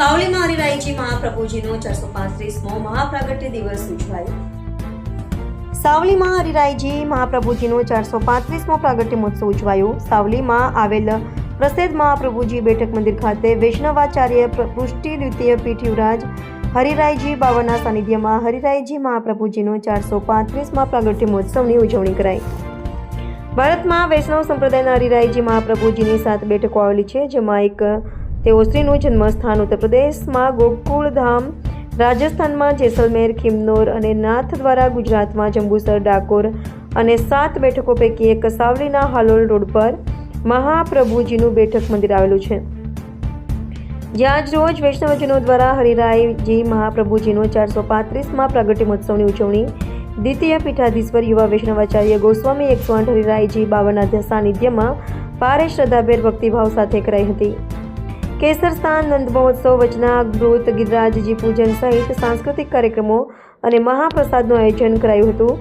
સાવલીમાં હરિરાયજી મહાપ્રભુજીનો ચારસો પાંત્રીસમો મહાપ્રાગટ્ય દિવસ ઉજવાયો. સાવલીમાં હરિરાયજી મહાપ્રભુજીનો ચારસો પાંત્રીસમો પ્રાગટ્ય મહોત્સવ ઉજવાયો. સાવલીમાં આવેલ પ્રસિદ્ધ મહાપ્રભુજી બેઠક મંદિર ખાતે વૈષ્ણવાચાર્ય પૃષ્ટિ દ્વિતીય પીઠ યુવરાજ હરિરાયજી બાવાના સાનિધ્યમાં હરિરાયજી મહાપ્રભુજીનો ચારસો પાંત્રીસમાં પ્રાગટ્ય મહોત્સવની ઉજવણી કરાઈ. ભારતમાં વૈષ્ણવ સંપ્રદાયના હરિરાયજી મહાપ્રભુજીની સાત બેઠકો આવેલી છે, જેમાં એક તેઓ શ્રીનું જન્મસ્થાન ઉત્તર પ્રદેશમાં ગોકુળધામ, રાજસ્થાનમાં જેસલમેર, ખિમનોર અને નાથ દ્વારા ગુજરાતમાં જંબુસર, ડાકોર અને સાત બેઠકો પૈકી એક સાવલીના હાલોલ રોડ પર મહાપ્રભુજીનું બેઠક મંદિર આવેલું છે. જ્યાં જ રોજ વૈષ્ણવજનો દ્વારા હરિરાયજી મહાપ્રભુજીનો ચારસો પાંત્રીસમાં પ્રાગટ્ય મહોત્સવની ઉજવણી, દ્વિતીય પીઠાધીશ્વર યુવા વૈષ્ણવાચાર્ય ગોસ્વામી એકસો આઠ હરિરાયજી બાવના સાનિધ્યમાં ભારે શ્રદ્ધાભેર ભક્તિભાવ સાથે કરાઈ હતી. કેસર સ્થાન નંદ મહોત્સવ વચનામૃત ગિરિરાજજી પૂજન સહિત સાંસ્કૃતિક કાર્યક્રમો અને મહાપ્રસાદનું આયોજન કરાયું હતું.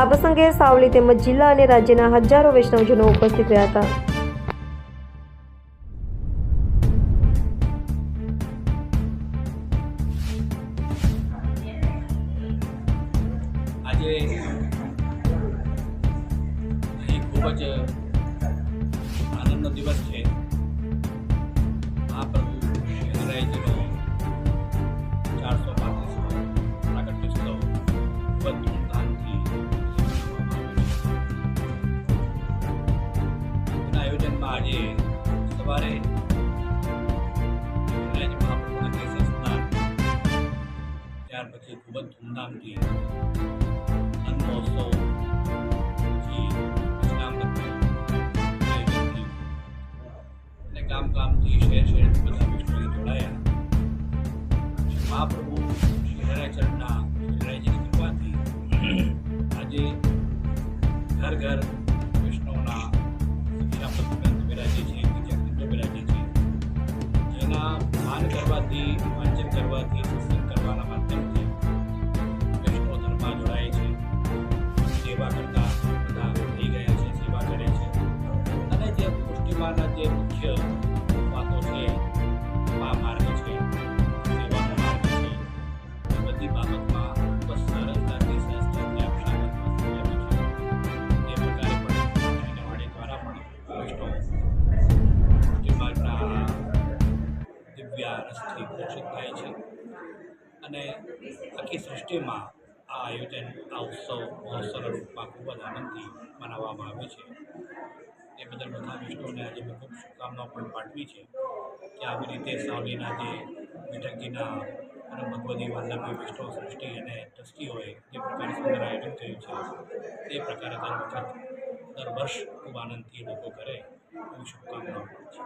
આ પ્રસંગે સાવલી તેમજ જિલ્લા અને રાજ્યના હજારો વૈષ્ણવજનો ઉપસ્થિત રહ્યા હતા. આજે ખૂબ જ આનંદનો દિવસ છે. આયોજનમાં આજે સવારે શિવરાયજી મહાપ્રભુના કેસર સ્નાન ત્યાર પછી ખૂબ જ ધૂમધામથી નંદ મહોત્સવ પછી વચનામૃતનું આયોજન થયું અને ગામ ગામથી શહેર શહેરથી બધા વિષ્ણુએ જોડાયા શ્રી મહાપ્રભુ શ્રી હરાચરણના હરાયજીની કૃપાથી આજે ઘર ઘર પુષ્ટિમાના જે મુખ્ય વાતો છે, આ માર્ગ છે, સેવાનો માર્ગ છે, એ બધી બાબતમાં ખૂબ જ સરળતાથી સહજતાથી આપ સમજાવ્યું છે. એ પ્રકારે પણ એના દ્વારા પણ પુષ્ટિમાર્ગના દિવ્ય રસથી પોષિત થાય છે. અને આખી સૃષ્ટિમાં આ આયોજન, આ ઉત્સવ, મહોત્સવના રૂપમાં ખૂબ જ આનંદથી મનાવવામાં આવે છે. એ બદલ બધા વિષ્ણુને આજે મેં ખૂબ શુભકામનાઓ પણ પાઠવી છે કે આવી રીતે સાવલીના જે બેઠકજીના અને ભગવતી વલ્લભી વિષ્ણુ સૃષ્ટિ અને ટ્રસ્ટીઓએ જે પ્રકારે સુંદર આયોજન કર્યું છે, તે પ્રકારે દર વખત, દર વર્ષ ખૂબ આનંદથી લોકો કરે એવી શુભકામનાઓ છે.